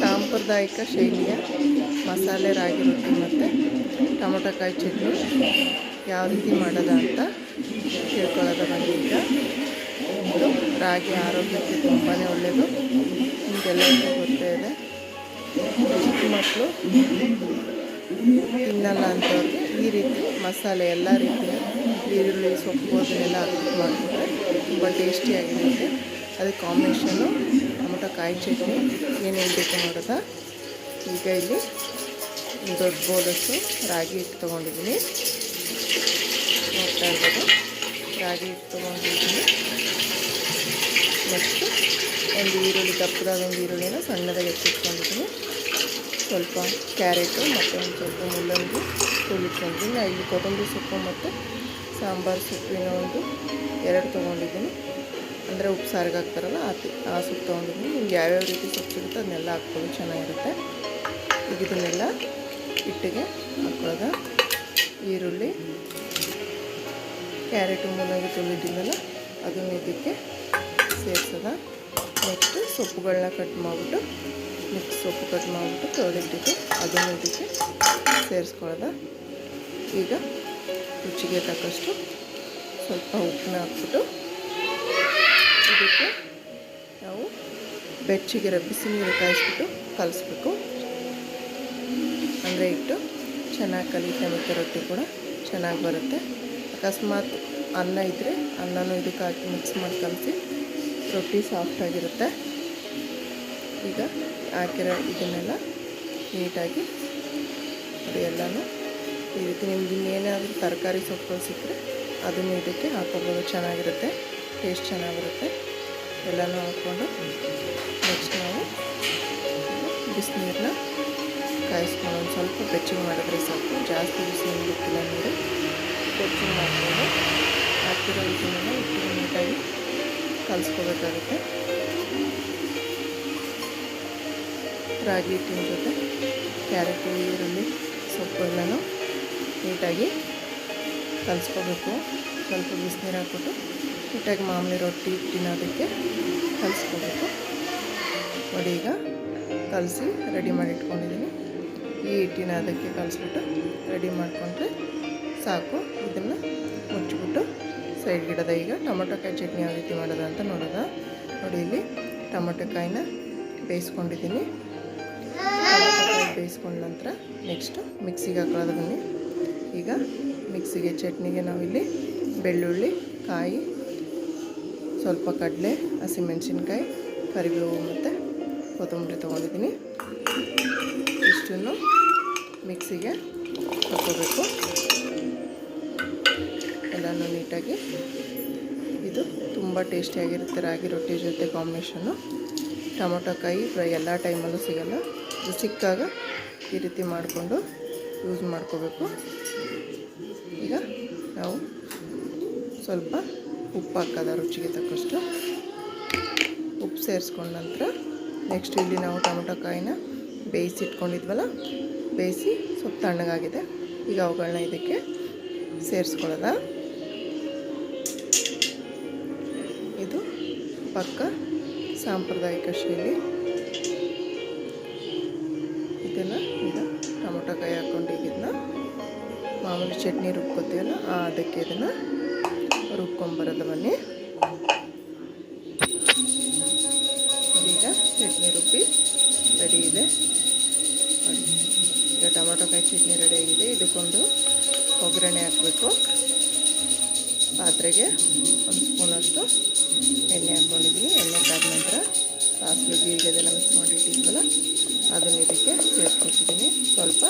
ಸಾಂಪ್ರದಾಯಿಕ ಶೈಲಿಯ ಮಸಾಲೆ ರಾಗಿ ರೊಟ್ಟಿ ಮತ್ತು ಟೊಮೊಟೊಕಾಯಿ ಚಟ್ನಿ ಯಾವ ರೀತಿ ಮಾಡೋದ ಅಂತ ತಿಳ್ಕೊಳ್ಳೋದ ಬಂದಿದ್ದ. ರಾಗಿ ಆರೋಗ್ಯಕ್ಕೆ ತುಂಬಾ ಒಳ್ಳೆಯದು ನಿಮಗೆಲ್ಲರಿಗೂ ಗೊತ್ತೇ ಇದೆ. ಚಿಕ್ಕ ಮಕ್ಕಳು ತಿನ್ನಲ್ಲ ಅಂತವ್ರಿಗೆ ಈ ರೀತಿ ಮಸಾಲೆ ಎಲ್ಲ ರೀತಿಯ ಈರುಳ್ಳಿ ಸೊಪ್ಪು ಅದನ್ನೆಲ್ಲ ಹಾಕಿ ಮಾಡಿಬಿಟ್ರೆ ತುಂಬ ಟೇಸ್ಟಿಯಾಗಿರುತ್ತೆ. ಅದಕ್ಕೆ ಕಾಂಬಿನೇಷನ್ನು ಟೊಮೊಟೊ ಕಾಯಿ ಚಟ್ನಿ ಏನೇನು ಬೇಕು ನೋಡೋದ ಈಗ ಇಲ್ಲಿ ಒಂದು ದೊಡ್ಡ ಬೌಲಷ್ಟು ರಾಗಿ ಹಿಟ್ಟು ತೊಗೊಂಡಿದ್ದೀನಿ ನೋಡ್ತಾ ಇರ್ಬೋದು ರಾಗಿ ಹಿಟ್ಟು ತೊಗೊಂಡಿದ್ದೀನಿ ನೆಕ್ಸ್ಟು ಒಂದು ಈರುಳ್ಳಿ ದಪ್ಪದಾದ ಒಂದು ಈರುಳ್ಳಿನ ಸಣ್ಣದಾಗಿ ಎತ್ತಿಟ್ಕೊಂಡಿದ್ದೀನಿ ಸ್ವಲ್ಪ ಕ್ಯಾರೆಟು ಮತ್ತು ಒಂದು ಸ್ವಲ್ಪ ಮುಲ್ಲಂಗಿ ತುಳಿಟ್ಕೊಂಡಿದ್ದೀನಿ ಇಲ್ಲಿ ಕೊತ್ತಂಬರಿ ಸೊಪ್ಪು ಮತ್ತು ಸಾಂಬಾರು ಸೊಪ್ಪಿನ ಒಂದು ಎರಡು ತೊಗೊಂಡಿದ್ದೀನಿ ಅಂದರೆ ಉಪ್ಪು ಸಾರಿಗೆ ಹಾಕ್ತಾರಲ್ಲ ತಿ- ಆ ಸೊಪ್ಪು ತೊಗೊಂಡಿದ್ದೀನಿ ನಿಮ್ಗೆ ಯಾವ್ಯಾವ ರೀತಿ ಸೊಪ್ಪು ಸಿಗುತ್ತೆ ಅದನ್ನೆಲ್ಲ ಹಾಕ್ಕೊಳ್ಳಿ ಚೆನ್ನಾಗಿರುತ್ತೆ. ಈಗ ಇದನ್ನೆಲ್ಲ ಹಿಟ್ಟಿಗೆ ಹಾಕ್ಕೊಳ್ಳೋದ ಈರುಳ್ಳಿ, ಕ್ಯಾರೆಟು ಮೂಲಂಗಿ ತುಳಿದಿದ್ದಲ್ಲ ಅದನ್ನು ಇದಕ್ಕೆ ಸೇರಿಸೋದ. ಮತ್ತು ಸೊಪ್ಪುಗಳನ್ನ ಕಟ್ ಮಾಡಿಬಿಟ್ಟು, ಮಿಕ್ಸ್ ಸೊಪ್ಪು ಕಟ್ ಮಾಡಿಬಿಟ್ಟು ತೊಳೆದಿಟ್ಟಿದ್ದು, ಅದನ್ನು ಇದಕ್ಕೆ ಸೇರಿಸ್ಕೊಳ್ಳೋದ. ಈಗ ರುಚಿಗೆ ತಕ್ಕಷ್ಟು ಸ್ವಲ್ಪ ಉಪ್ಪನ್ನ ಹಾಕ್ಬಿಟ್ಟು ಇದಕ್ಕೆ ನಾವು ಬೆಚ್ಚಗಿರೋ ಬಿಸಿ ನೀರು ಕಾಯಿಸ್ಬಿಟ್ಟು ಕಲಿಸ್ಬೇಕು. ಅಂದರೆ ಇಟ್ಟು ಚೆನ್ನಾಗಿ ಕಲಿತೆ ಮತ್ತು ರೊಟ್ಟಿ ಕೂಡ ಚೆನ್ನಾಗಿ ಬರುತ್ತೆ. ಅಕಸ್ಮಾತ್ ಅನ್ನ ಇದ್ದರೆ ಅನ್ನನೂ ಇದಕ್ಕೆ ಹಾಕಿ ಮಿಕ್ಸ್ ಮಾಡಿ ಕಲಿಸಿ ರೊಟ್ಟಿ ಸಾಫ್ಟಾಗಿರುತ್ತೆ ಈಗ ಹಾಕಿರೋ ಇದನ್ನೆಲ್ಲ ನೀಟಾಗಿ ಅದು ಎಲ್ಲನೂ ಈ ರೀತಿ ನಿಮ್ಗೆ ಇನ್ನೇನಾದರೂ ತರಕಾರಿ ಸೊಪ್ಪು ಸಿಕ್ಕರೆ ಅದನ್ನು ಇದಕ್ಕೆ ಹಾಕೋಬೋದು, ಚೆನ್ನಾಗಿರುತ್ತೆ. ಟೇಸ್ಟ್ ಚೆನ್ನಾಗಿರುತ್ತೆ. ಎಲ್ಲನೂ ಹಾಕ್ಕೊಂಡು ನೆಕ್ಸ್ಟ್ ನಾವು ಬಿಸಿನೀರನ್ನ ಕಾಯಿಸ್ಕೊಂಡು ಒಂದು ಸ್ವಲ್ಪ ಬೆಚ್ಚಗೆ ಮಾಡಿದ್ರೆ ಸಾಕು. ಜಾಸ್ತಿ ಬಿಸಿ ಗೊತ್ತಿಲ್ಲ ನೀರು ಬೆಚ್ಚಗೆ ಮಾಡಿಕೊಂಡು ಹಾಕಿರೋ ಇದನ್ನೆಲ್ಲ ಇಟ್ಟು ನೀಟಾಗಿ ಕಲಿಸ್ಕೋಬೇಕಾಗುತ್ತೆ. ರಾಗಿ ಹಿಟ್ಟಿನ ಜೊತೆ, ಕ್ಯಾರೆಟು, ಈರುಳ್ಳಿ, ಸೊಪ್ಪು ಎಲ್ಲನೂ ನೀಟಾಗಿ ಕಲಿಸ್ಕೋಬೇಕು. ಸ್ವಲ್ಪ ಬಿಸಿನೀರು ಹಾಕ್ಬಿಟ್ಟು ನೀಟಾಗಿ ಮಾಮೂಲಿ ರೊಟ್ಟಿ ತಿನ್ನೋದಕ್ಕೆ ಕಲಿಸ್ಕೋಬೇಕು. ನೋಡಿ ಈಗ ಕಲಸಿ ರೆಡಿ ಮಾಡಿ ಇಟ್ಕೊಂಡಿದ್ದೀನಿ. ಈ ಹಿಟ್ಟಿನ ಅದಕ್ಕೆ ಕಲಸ್ಬಿಟ್ಟು ರೆಡಿ ಮಾಡಿಕೊಂಡ್ರೆ ಸಾಕು. ಇದನ್ನು ಮುಚ್ಚಿಬಿಟ್ಟು ಸೈಡ್ ಗಿಡದ ಈಗ ಟೊಮೊಟೊಕಾಯಿ ಚಟ್ನಿ ಯಾವ ರೀತಿ ಮಾಡೋದ ಅಂತ ನೋಡೋದ ನೋಡಿ ಇಲ್ಲಿ ಟೊಮೊಟೊಕಾಯಿನ ಬೇಯಿಸ್ಕೊಂಡಿದ್ದೀನಿ. ಟೊಮೊಟೊಕಾಯಿ ಬೇಯಿಸ್ಕೊಂಡ ನಂತರ ನೆಕ್ಸ್ಟು ಮಿಕ್ಸಿಗೆ ಹಾಕೊಳ್ಳೋದು ಈಗ ಮಿಕ್ಸಿಗೆ ಚಟ್ನಿಗೆ ನಾವಿಲ್ಲಿ ಬೆಳ್ಳುಳ್ಳಿ, ಕಾಯಿ ಸ್ವಲ್ಪ ಕಡಲೆ ಹಸಿಮೆಣಸಿನ್ಕಾಯಿ ಕರಿಬೇವು ಮತ್ತು ಕೊತ್ತಂಬರಿ ತೊಗೊಂಡಿದ್ದೀನಿ. ಇಷ್ಟನ್ನು ಮಿಕ್ಸಿಗೆ ಹಾಕೋಬೇಕು ಎಲ್ಲನೂ ನೀಟಾಗಿ. ಇದು ತುಂಬ ಟೇಸ್ಟಿಯಾಗಿರುತ್ತೆ ರಾಗಿ ರೊಟ್ಟಿ ಜೊತೆ ಕಾಂಬಿನೇಷನ್ನು. ಟೊಮೊಟೊ ಕಾಯಿ ಫ್ರೈ ಎಲ್ಲ ಟೈಮಲ್ಲೂ ಸಿಗಲ್ಲ. ಇದು ಸಿಕ್ಕಾಗ ಈ ರೀತಿ ಮಾಡಿಕೊಂಡು ಯೂಸ್ ಮಾಡ್ಕೋಬೇಕು. ಈಗ ನಾವು ಸ್ವಲ್ಪ ಉಪ್ಪು ಹಾಕೋದ ರುಚಿಗೆ ತಕ್ಕಷ್ಟು ಉಪ್ಪು ಸೇರಿಸ್ಕೊಂಡ ನಂತರ ನೆಕ್ಸ್ಟ್ ಇಲ್ಲಿ ನಾವು ಟೊಮೊಟೊ ಕಾಯಿನ ಬೇಯಿಸಿ ಇಟ್ಕೊಂಡಿದ್ವಲ್ಲ ಬೇಯಿಸಿ ಸ್ವಲ್ಪ ತಣ್ಣಗಾಗಿದೆ. ಈಗ ಅವುಗಳನ್ನ ಇದಕ್ಕೆ ಸೇರಿಸ್ಕೊಳ್ಳೋದ. ಇದು ಪಕ್ಕ ಸಾಂಪ್ರದಾಯಿಕ ಶೈಲಿ. ಇದನ್ನು ಈಗ ಟೊಮೊಟೊ ಕಾಯಿ ಹಾಕ್ಕೊಂಡು ಇದನ್ನ ಮಾಮೂಲಿ ಚಟ್ನಿ ರುಬ್ಕೊತೀವಲ್ಲ ಅದಕ್ಕೆ ಇದನ್ನು ರುಬ್ಕೊಂಬರೋದು ಬನ್ನಿ ಈಗ ಚಟ್ನಿ ರುಬ್ಬಿ ರೆಡಿ ಇದೆ. ಈಗ ಟೊಮೊಟೊ ಕಾಯಿ ಚಟ್ನಿ ರೆಡಿ ಆಗಿದೆ. ಇದಕ್ಕೊಂದು ಒಗ್ಗರಣೆ ಹಾಕಬೇಕು. ಪಾತ್ರೆಗೆ ಒಂದು ಸ್ಪೂನಷ್ಟು ಎಣ್ಣೆ ಹಾಕ್ಕೊಂಡಿದ್ದೀನಿ ಎಣ್ಣೆ ಕಾದ ನಂತರ ಸಾಸಿವೆ ಬೀಜದೆಲ್ಲ ಮಿಕ್ಸ್ ಮಾಡಿಟ್ಟಿದ್ವಲ್ಲ, ಅದನ್ನು ಇದಕ್ಕೆ ಸೇರಿಸ್ಕೊತಿದ್ದೀನಿ ಸ್ವಲ್ಪ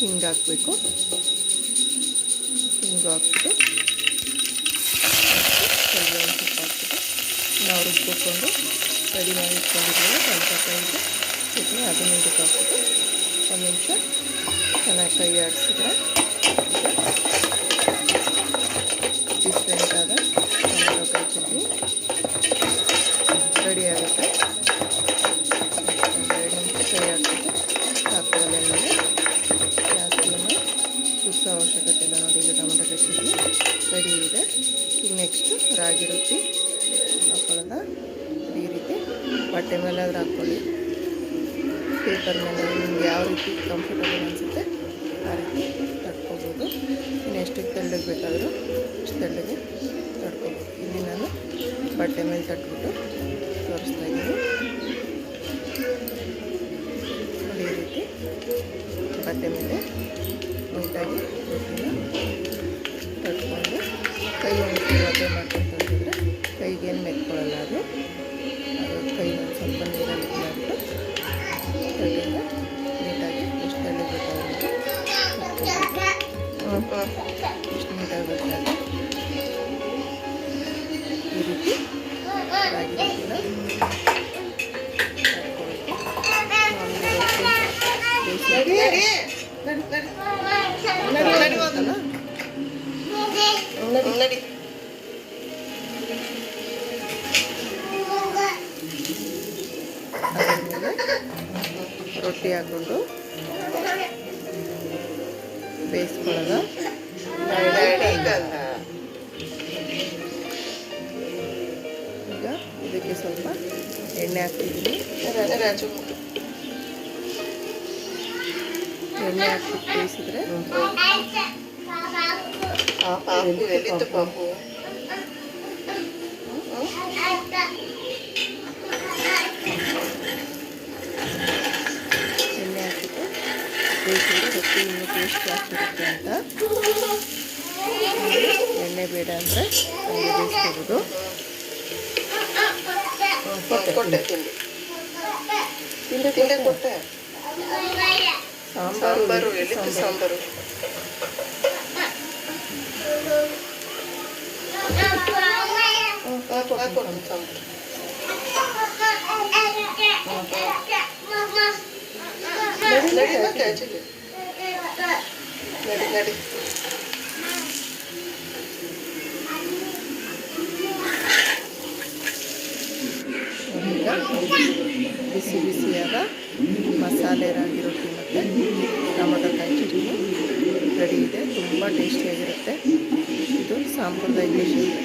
ಹಿಂಗೆ ಹಾಕಬೇಕು. ಹಿಂಗೆ ಹಾಕ್ಬಿಟ್ಟು ಕರಿಬೇವಿನ ಸೊಪ್ಪು ನಾವು ರುಬ್ಬಿಕೊಂಡು ರೆಡಿ ಮಾಡಿ ಇಟ್ಕೊಂಡಿದ್ದೀವಿ ಟೊಮೊಟೊ ಚಟ್ನಿ ಅದನ್ನು ಇದಕ್ಕೆ ಹಾಕ್ಬಿಟ್ಟು ಒಂದು ನಿಮಿಷ ಚೆನ್ನಾಗಿ ಕೈ ಆಡಿಸಿದ್ರೆ ಡಿಫ್ರೆಂಟ್ ಆದ ಟೊಮೊಟೊ ಕಾಯಿ ಚಟ್ನಿ ರೆಡಿ ಆಗುತ್ತೆ ಒಂದು ಎರಡು ನಿಮಿಷ ಕೈ ಆಡಿಸಿದ್ರೆ ಸಾಕೋಲ್ಲ ಎಣ್ಣೆಗೆ ಜಾಸ್ತಿ ಏನು ಕುದಿಸೋ ಅವಶ್ಯಕತೆ ಇಲ್ಲ ನೋಡಿ ಈಗ ಟೊಮೊಟೊ ಕಾಯಿ ಚಟ್ನಿ ರೆಡಿ ಇದೆ ಈಗ ನೆಕ್ಸ್ಟು ರಾಗಿ ರೊಟ್ಟಿ ಹಾಕೊಳ್ಳೋದ ಈ ರೀತಿ ಬಟ್ಟೆ ಮೇಲೆ ಮೇಲಾದ್ರೂ ಹಾಕ್ಕೊಳ್ಳಿ. ಪೇಪರ್ ಮೇಲೆ ನಿಮ್ಗೆ ಯಾವ ರೀತಿ ಕಂಫರ್ಟಬಲ್ ಅನಿಸುತ್ತೆ ಆ ರೀತಿ ತಡ್ಕೋಬೋದು ಇನ್ನು ಎಷ್ಟು ತೆಳ್ಳಗೆ ಬೇಕಾದರೂ ಅಷ್ಟು ತೆಳ್ಳಗೆ ತಡ್ಕೋಬೋದು ಇಲ್ಲಿ ನಾನು ಬಟ್ಟೆ ಮೇಲೆ ತಟ್ಬಿಟ್ಟು ತೋರಿಸ್ತಾ ಇದ್ದೀನಿ. ಈ ರೀತಿ ಬಟ್ಟೆ ಮೇಲೆ ನೀಟಾಗಿ ರೊಟ್ಟಿನ ತಟ್ಕೊಂಡು ಕೈ ಒಂದು ಮಾಡ್ಕೊಂಡು ತಂದಿದ್ರೆ ಕೈಗೇನು ಮೆತ್ಕೊಳ್ಳಲ್ಲ ಅದು ಅದು ಕೈ ಒಂದು ಸ್ವಲ್ಪ ನೀರಲ್ಲಿ ಮಾಡಿಬಿಟ್ಟು ತಟ್ಟಿಂದ ನೀಟಾಗಿ ಎಷ್ಟು ತಳ್ಳಿ ಬೇಕಾಗುತ್ತೆ ಎಷ್ಟು ನೀಟಾಗಿ ಬೇಕಾಗುತ್ತೆ ಈ ರೀತಿ ರಾಗಿ ಹಾಕ್ಕೊಂಡು ಬೇಯಿಸ್ಕೊಳ್ಳೋದು ಈಗ ಇದಕ್ಕೆ ಸ್ವಲ್ಪ ಎಣ್ಣೆ ಹಾಕ್ತಿದ್ದೀನಿ ಎಣ್ಣೆ ಹಾಕ್ಬಿಟ್ಟು ಬೇಯಿಸಿದ್ರೆ ಎಲ್ಲಿತ್ತು ಪಾಪು ಬೇಯಿಸಿದ್ರೆ ರೊಟ್ಟಿ ಇನ್ನೂ ಟೇಸ್ಟ್ ಆಗ್ತಿರುತ್ತೆ ಅಂತ ಎಣ್ಣೆ ಬೇಡ ಅಂದರೆ ಹಂಗೆ ಬೇಯಿಸ್ಕೋಬೋದು ಕೊಟ್ಟೆ ತಿಂಡಿ ತಿಂಡಿ ತಿಂಡಿ ಕೊಟ್ಟೆ ಸಾಂಬಾರು ಸಾಂಬಾರು ಎಲ್ಲಿತ್ತು ಸಾಂಬಾರು ಹಾಕು ಹಾಕು ಸಾಂಬಾರು ಬಿಸಿ ಬಿಸಿಯಾದ ಮಸಾಲೆ ರಾಗಿ ರೊಟ್ಟಿ ಮತ್ತು ಟೊಮೊಟೊ ಕಾಯಿ ಚಟ್ನಿ ರೆಡಿ ಇದೆ. ತುಂಬ ಟೇಸ್ಟಿಯಾಗಿರುತ್ತೆ. ಇದು ಸಾಂಪ್ರದಾಯಿಕ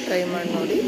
ಟ್ರೈ ಮಾಡಿ ನೋಡಿ.